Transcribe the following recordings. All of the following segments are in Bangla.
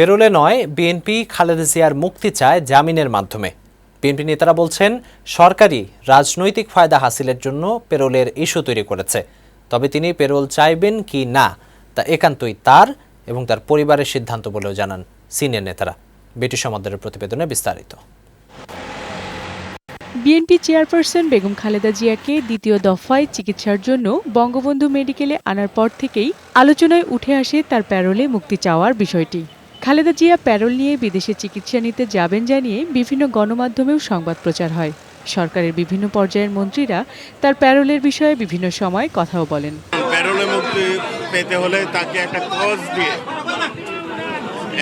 পেরোলে নয়, বিএনপি খালেদা জিয়ার মুক্তি চায় জামিনের মাধ্যমে। বিএনপি নেতারা বলছেন সরকারি রাজনৈতিক ফায়দা হাসিলের জন্য পেরোলের ইস্যু তৈরি করেছে। তবে তিনি পেরোল চাইবেন কি না, তা একান্তই তার এবং তার পরিবারের সিদ্ধান্ত বলেও জানান সিনিয়র নেতারা। বেটি সমাদরের প্রতিবেদনে বিস্তারিত। বিএনপি চেয়ারপারসন বেগম খালেদা জিয়াকে দ্বিতীয় দফায় চিকিৎসার জন্য বঙ্গবন্ধু মেডিকেলে আনার পর থেকেই আলোচনায় উঠে আসে তার প্যারোলে মুক্তি চাওয়ার বিষয়টি। খালেদা জিয়া প্যারোল নিয়ে বিদেশে চিকিৎসা নিতে যাবেন জানিয়ে বিভিন্ন গণমাধ্যমেও সংবাদ প্রচার হয়। সরকারের বিভিন্ন পর্যায়ের মন্ত্রীরা তার প্যারোলের বিষয়ে বিভিন্ন সময় কথাও বলেন। প্যারোলে মুক্তি পেতে হলে তাকে একটা দিয়ে,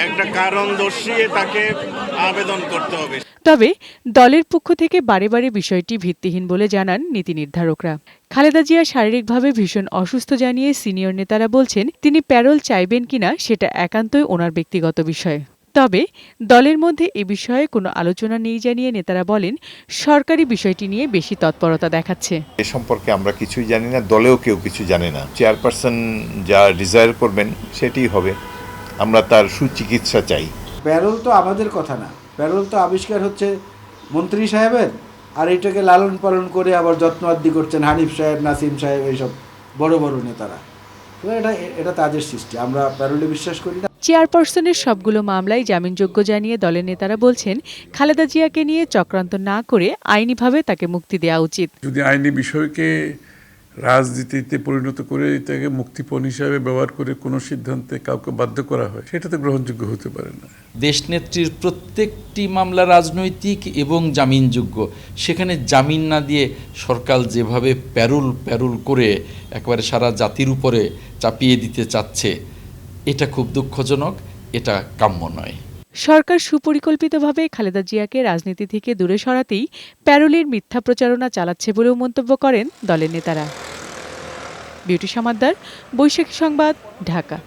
একটা কারণ দর্শিয়ে তাকে আবেদন করতে হবে। তবে দলের পক্ষ থেকে বারে বারে বিষয়টি ভিত্তিহীন বলে জানান নীতি নির্ধারকরা। খালেদা জিয়া শারীরিকভাবে ভীষণ অসুস্থ জানিয়ে সিনিয়র নেতারা বলছেন তিনি প্যারোল চাইবেন কিনা সেটা একান্তই ওনার ব্যক্তিগত বিষয়। তবে দলের মধ্যে এ বিষয়ে কোনো আলোচনা নেই জানিয়ে নেতারা বলেন সরকারি বিষয়টি নিয়ে বেশি তৎপরতা দেখাচ্ছে। এ সম্পর্কে আমরা কিছুই জানি না দলেও কেউ কিছু জানে না। চেয়ারপারসন যা ডিজায়ার করবেন সেটি হবে। আমরা তার সুচিকিৎসা চাই। প্যারোল তো আমাদের কথা না। প্যারোল তো আবিষ্কার হচ্ছে মন্ত্রী সাহেবের আর এটাকে লালন পালন করে আবার যত্ন আদি করছেন হানিফ সাহেব নাসিম সাহেব এইসব বড় বড় নেতারা। এটা এটা তাদের সৃষ্টি আমরা প্যারোলে বিশ্বাস করি না। চেয়ারপারসনের সবগুলো মামলায় জামিনযোগ্য জানিয়ে দলের নেতারা বলছেন খালেদা জিয়াকে নিয়ে চক্রান্ত না করে আইনিভাবে তাকে মুক্তি দেওয়া উচিত। যদি আইনি বিষয়কে রাজনীতিতে পরিণত করে এটাকে মুক্তিপণ হিসাবে ব্যবহার করে কোনো সিদ্ধান্তে কাউকে বাধ্য করা হয় সেটা তো গ্রহণযোগ্য হতে পারে না। দেশনেত্রীর প্রত্যেকটি মামলা রাজনৈতিক এবং জামিনযোগ্য। সেখানে জামিন না দিয়ে সরকার যেভাবে প্যারুল প্যারুল করে একবারে সারা জাতির উপরে চাপিয়ে দিতে চাচ্ছে এটা খুব দুঃখজনক এটা কাম্য নয়। সরকার সুপরিকল্পিতভাবে খালেদা জিয়াকে রাজনীতি থেকে দূরে সরাতেই প্যারোলের মিথ্যা প্রচারণা চালাচ্ছে বলেও মন্তব্য করেন দলের নেতারা। বিউটি সমাদ্দার বৈশাখী সংবাদ ঢাকা।